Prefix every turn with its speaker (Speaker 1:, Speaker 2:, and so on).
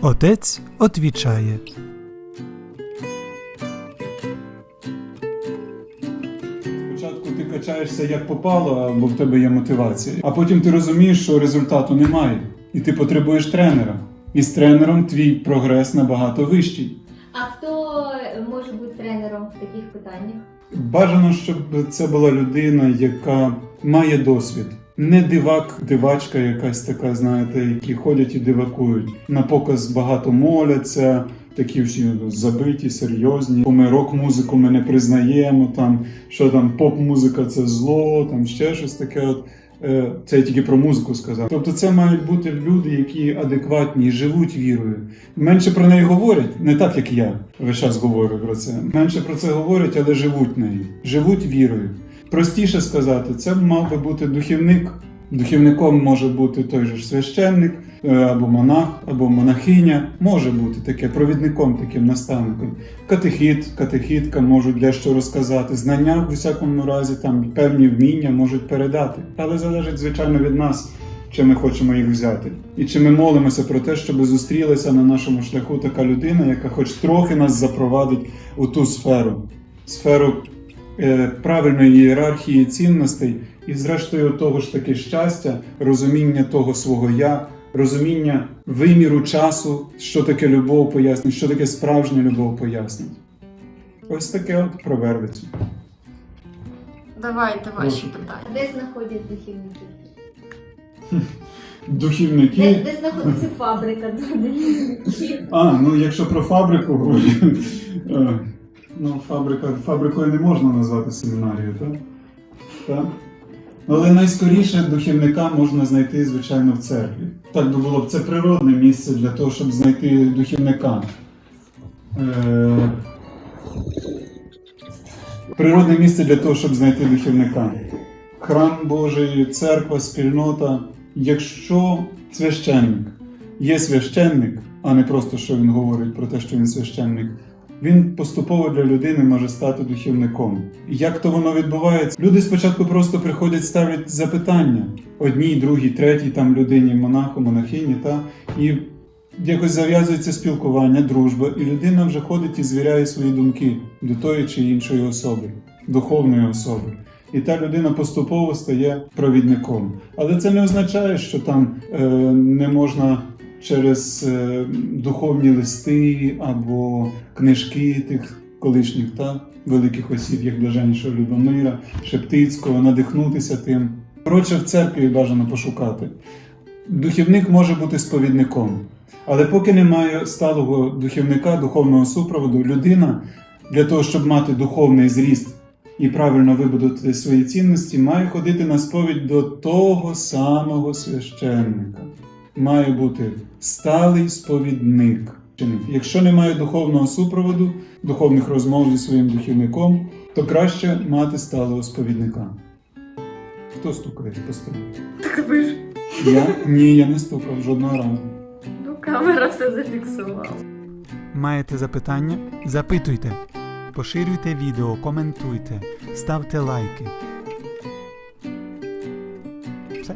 Speaker 1: Отець отвічає.
Speaker 2: Спочатку ти качаєшся як попало, бо в тебе є мотивація. А потім ти розумієш, що результату немає, і ти потребуєш тренера. І з тренером твій прогрес набагато вищий.
Speaker 3: А хто може бути тренером в таких питаннях?
Speaker 2: Бажано, щоб це була людина, яка має досвід. Не дивак, дивачка якась така, знаєте, які ходять і дивакують. На показ багато моляться, такі всі забиті, серйозні. Ми рок-музику ми не признаємо, там що там поп-музика це зло, там ще щось таке. От. Е, Це я тільки про музику сказав. Тобто це мають бути люди, які адекватні, живуть вірою. Менше про неї говорять, не так як я весь час говорю про це. Менше про це говорять, але живуть нею, живуть вірою. Простіше сказати, це мав би бути духівник. Духівником може бути той же ж священник, е, або монах, або монахиня. Може бути таке провідником, таким наставником. Катехіт, катехітка можуть дещо розказати. Знання в усякому разі там певні вміння можуть передати. Але залежить, звичайно, від нас, чи ми хочемо їх взяти. І чи ми молимося про те, щоб зустрілася на нашому шляху така людина, яка хоч трохи нас запровадить у ту сферу, сферу правильної ієрархії цінностей, і, зрештою, того ж таки щастя, розуміння того свого я, розуміння виміру часу, що таке любов пояснить, що таке справжня любов пояснить. Ось таке от про вервицю.
Speaker 4: Давайте ваші питання.
Speaker 3: де знаходять духівників? Де,
Speaker 2: Духівники.
Speaker 3: де знаходиться фабрика?
Speaker 2: А, ну якщо про фабрику говорити, е, ну фабрика, фабрикою не можна назвати семінарію, так? Так? Ну, Але найскоріше духівника можна знайти, звичайно, в церкві. Так би було б це природне місце для того, щоб знайти духівника. Е, Природне місце для того, щоб знайти духівника. Храм Божий, церква, спільнота. Якщо священник є священник, а не просто що він говорить про те, що він священник, він поступово для людини може стати духівником. Як то воно відбувається? Люди спочатку просто приходять, ставлять запитання одній, другій, третій там людині, монаху, монахині, та і якось зав'язується спілкування, дружба, і людина вже ходить і звіряє свої думки до тої чи іншої особи, духовної особи. І та людина поступово стає провідником. Але це не означає, що там е, не можна через е, духовні листи або книжки тих колишніх та великих осіб, як блаженнішого Любомира, Шептицького, надихнутися тим. Коротше, в церкві бажано пошукати. Духівник може бути сповідником, але поки немає сталого духівника, духовного супроводу, людина для того, щоб мати духовний зріст і правильно вибудувати свої цінності, має ходити на сповідь до того самого священника. Має бути сталий сповідник. Якщо немає духовного супроводу, духовних розмов зі своїм духівником, то краще мати сталого сповідника. Хто стукає по столі?
Speaker 4: Так ви ж
Speaker 2: Я? Ні, я не стукав жодного разу.
Speaker 4: ну камера все зафіксувала.
Speaker 1: Маєте запитання? Запитуйте. Поширюйте відео, коментуйте, ставте лайки. Все.